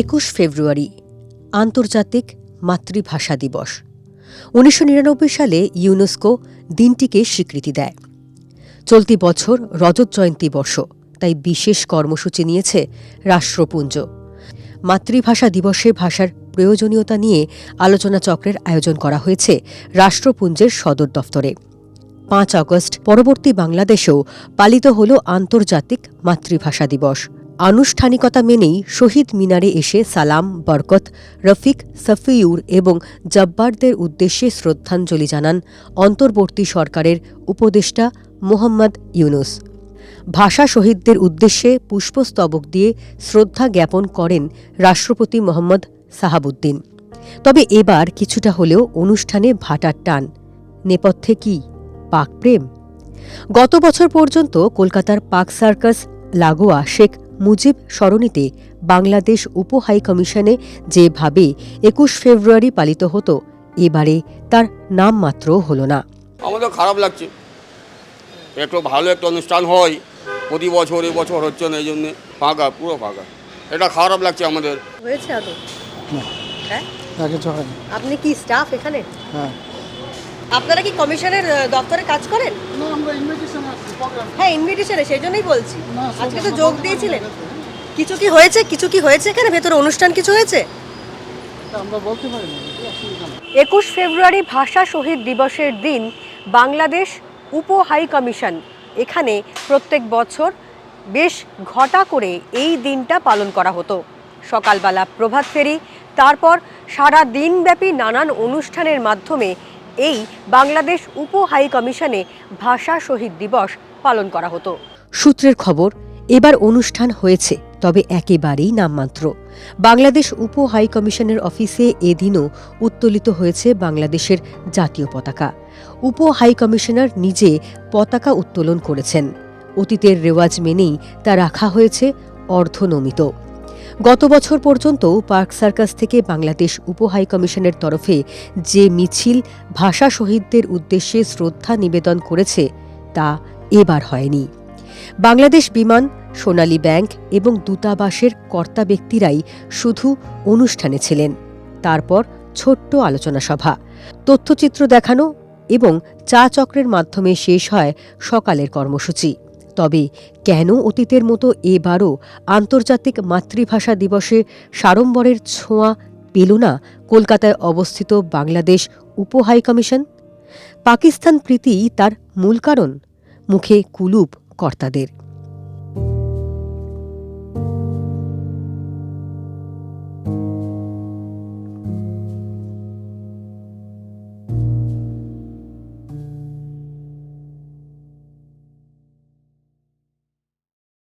একুশ ফেব্রুয়ারি, আন্তর্জাতিক মাতৃভাষা দিবস। উনিশশো নিরানব্বই সালে ইউনেস্কো দিনটিকে স্বীকৃতি দেয়। চলতি বছর রজত জয়ন্তী বর্ষ, তাই বিশেষ কর্মসূচি নিয়েছে রাষ্ট্রপুঞ্জ। মাতৃভাষা দিবসে ভাষার প্রয়োজনীয়তা নিয়ে আলোচনা চক্রের আয়োজন করা হয়েছে রাষ্ট্রপুঞ্জের সদর দফতরে। পাঁচ আগস্ট, পরবর্তী বাংলাদেশেও পালিত হল আন্তর্জাতিক মাতৃভাষা দিবস। আনুষ্ঠানিকতা মেনেই শহীদ মিনারে এসে সালাম, বরকত, রফিক, সফিউর এবং জব্বারদের উদ্দেশ্যে শ্রদ্ধাঞ্জলি জানান অন্তর্বর্তী সরকারের উপদেষ্টা মোহাম্মদ ইউনুস। ভাষা শহীদদের উদ্দেশ্যে পুষ্পস্তবক দিয়ে শ্রদ্ধা জ্ঞাপন করেন রাষ্ট্রপতি মোহাম্মদ সাহাবুদ্দিন। তবে এবার কিছুটা হলেও অনুষ্ঠানে ভাটার টান। নেপথ্যে কি পাকপ্রেম গত বছর পর্যন্ত কলকাতার পাক সার্কাস, লাগোয়া শেখ মুজিব সরণিতে বাংলাদেশ উপ হাই কমিশনে যেভাবে একুশ ফেব্রুয়ারি পালিত হতো এবারে তার নামমাত্র হল না। আমাদের খারাপ লাগছে। একটু ভালো একটা অনুষ্ঠান হয় প্রতি বছর এবছর হচ্ছে না এই জন্য ফাঁকা পুরো ফাঁকা। এটা খারাপ লাগছে আমাদের। হয়েছে আদৌ? হ্যাঁ? আপনি কি স্টাফ এখানে? হ্যাঁ। আপনারা কি কমিশনের দপ্তরে কাজ করেন? না আমরা ইনভিটেশন আছে প্রোগ্রাম হ্যাঁ ইনভিটেশনে সেই জন্যই বলছি। আজকে তো যোগ দিয়েছিলেন। কিছু কি হয়েছে? কিছু কি হয়েছে এখানে? ভেতরে অনুষ্ঠান কিছু হয়েছে? আমরা বলতে পারি না অসুবিধা নেই। একুশ ফেব্রুয়ারি ভাষা শহীদ দিবসের দিন বাংলাদেশ উপ হাই কমিশন। এখানে প্রত্যেক বছর বেশ ঘটা করে এই দিনটা পালন করা হতো। সকালবেলা প্রভাত ফেরি তারপর সারা দিনব্যাপী নানান অনুষ্ঠানের মাধ্যমে এই বাংলাদেশ উপ হাই কমিশনে ভাষা শহীদ দিবস পালন করা হতো। সূত্রের খবর, এবার অনুষ্ঠান হয়েছে, তবে একেবারেই নামমাত্র। বাংলাদেশ উপ হাই কমিশনের অফিসে এদিনও উত্তোলিত হয়েছে বাংলাদেশের জাতীয় পতাকা। উপ হাই কমিশনার নিজে পতাকা উত্তোলন করেছেন। অতীতের রেওয়াজ মেনেই তা রাখা হয়েছে অর্ধনমিত। গত বছর পর্যন্ত পার্ক সার্কাস থেকে বাংলাদেশ উপ হাই কমিশনের তরফে যে মিছিল ভাষা শহীদদের উদ্দেশ্যে শ্রদ্ধা নিবেদন করেছে, তা এবার হয়নি। বাংলাদেশ বিমান, সোনালী ব্যাংক এবং দূতাবাসের কর্তা ব্যক্তিরাই শুধু অনুষ্ঠানে ছিলেন। তারপর ছোট্ট আলোচনা সভা, তথ্যচিত্র দেখানো এবং চা চক্রের মাধ্যমে শেষ হয় সকালের কর্মসূচি। তবে কেন অতীতের মতো এবারও আন্তর্জাতিক মাতৃভাষা দিবসে সাড়ম্বরের ছোঁয়া পেল না কলকাতায় অবস্থিত বাংলাদেশ উপ হাই কমিশন? পাকিস্তান প্রীতি তার মূল কারণ, মুখে কুলুপ কর্তাদের।